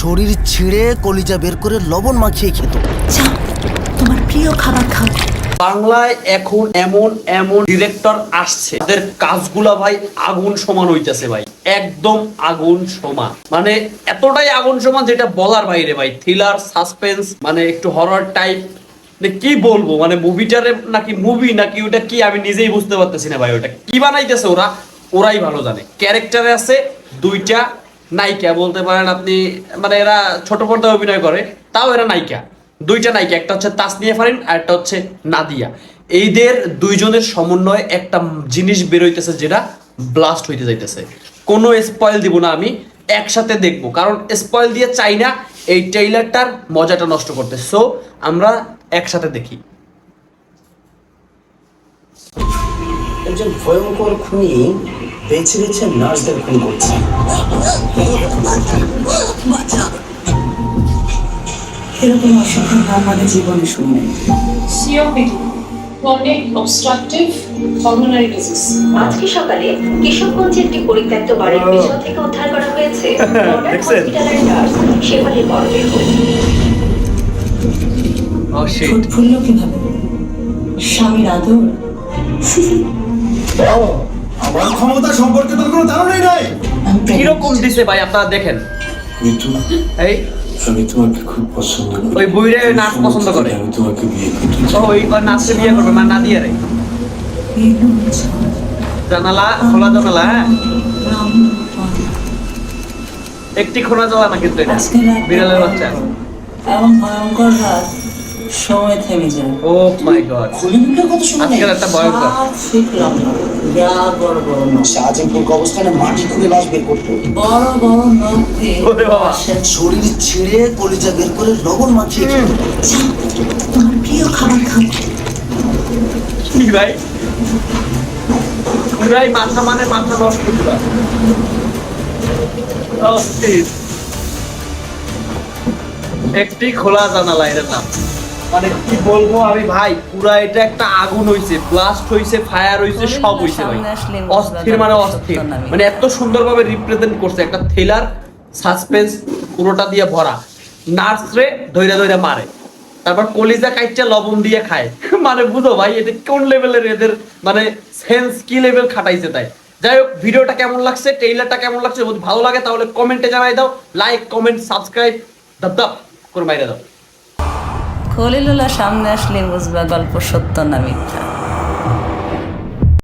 শরীর ছিঁড়ে কলিজা বের করে লবণ মাখিয়ে খেত। যাও তোমার প্রিয় খাবার খাও। বাংলায় এখন এমন এমন ডিরেক্টর আসছে। তাদের কাজগুলা ভাই আগুন সমান হইতেছে ভাই। একদম আগুন সমান। মানে এতটাই আগুন সমান যেটা বলার বাইরে ভাই। থ্রিলার সাসপেন্স মানে একটু হরর টাইপ মানে কি বলব? মানে মুভিটারে নাকি মুভি নাকি ওটা কি? আমি নিজেই বুঝতে পারতেছি না ভাই ওটা। কি বানাইতেছে ওরা? ওরাই ভালো জানে। ক্যারেক্টারে আছে দুইটা নায়িকা বলতে পারেন আপনি মানে এরা ছোট পর্দায় অভিনয় করে, তাও এরা নায়িকা। দুইটা নায়িকা, একটা হচ্ছে তাসনিয়া ফারিন আর একটা হচ্ছে নাদিয়া। এইদের দুইজনের সমন্বয়ে একটা জিনিস বেরোইতেছে যেটা ব্লাস্ট হইতে যাইতেছে। কোনো স্পয়েল দিব না আমি, একসাথে দেখব। কারণ স্পয়েল দিয়ে চাই না, এই ট্রেইলারটার মজাটা নষ্ট করতে। সো আমরা একসাথে দেখি। একজন ভয়ঙ্কর খুনি বেছে বেছে নার্সদের খুন করছে। এরকম আমাদের জীবনে শুনে chronic obstructive pulmonary disease. আজকে সকালে কিশোরগঞ্জের একটি পরিত্যক্ত বাড়ির পেছন থেকে উদ্ধার করা হয়েছে হসপিটালের নার্স শেফালির মরদেহ ও ঠোঁট ফুললো কীভাবে? স্বামীর আদর? আমার ক্ষমতা সম্পর্কে তোর কোনো ধারণাই নাই। কীরকম দিছে ভাই? আপনারা দেখেন। ঋতু এই? আমি তোমাকে খুব পছন্দ করি। ওই বুইরে নাচ পছন্দ করে। আমি তোমাকে বিয়ে করতে ও ওই নাচে বিয়ে করবে মানে নাদিয়া রে। জানালা খোলা জানালা হ্যাঁ? একটি খোলা জানালা না কিন্তু এটা? বিড়ালের বাচ্চা। এমন ভয়ঙ্কর রাত। সময় থেমে যায়। ও মাই গড আজকের একটা ভয়ঙ্কর। সাত ফিট বড় বড় নখ। শাহজাহানপুর অবস্থানে মাটি খুঁড়ে লাশ বের করতো? বড় বড় নখ দিয়ে ওরে বাবা। পাশের শরীর ছিঁড়ে কলিজা বের করে লবণ মাখিয়ে খেত। তোমার প্রিয় খাবার খাও। কি ভাই? পুরাই মাথা মানে মাথা নষ্ট একটি খোলা জানালা এর নাম। মানে কি বলব আমি ভাই পুরা এটা একটা আগুন হইছে ব্লাস্ট হইছে ফায়ার হইছে সব হইছে ভাই। অস্থির মানে অস্থির। মানে এত সুন্দরভাবে রিপ্রেজেন্ট করছে একটা থ্রিলার সাসপেন্স পুরোটা দিয়ে ভরা। নার্স রে ধইরা ধইরা মারে। তারপর কলিজা কাইচা লবণ দিয়ে খায়। মানে বুঝো ভাই এটা কোন লেভেলের এদের মানে সেন্স কি লেভেল খাটাইছে তাই। যাই হোক ভিডিওটা কেমন লাগছে ট্রেইলারটা কেমন লাগছে যদি ভালো লাগে তাহলে কমেন্টে জানাই দাও লাইক কমেন্ট সাবস্ক্রাইব দাব দাব করে বাইরে দাও। খলিলুল্লাহ সামনে আসলে বুঝবা গল্প সত্য না মিথ্যা।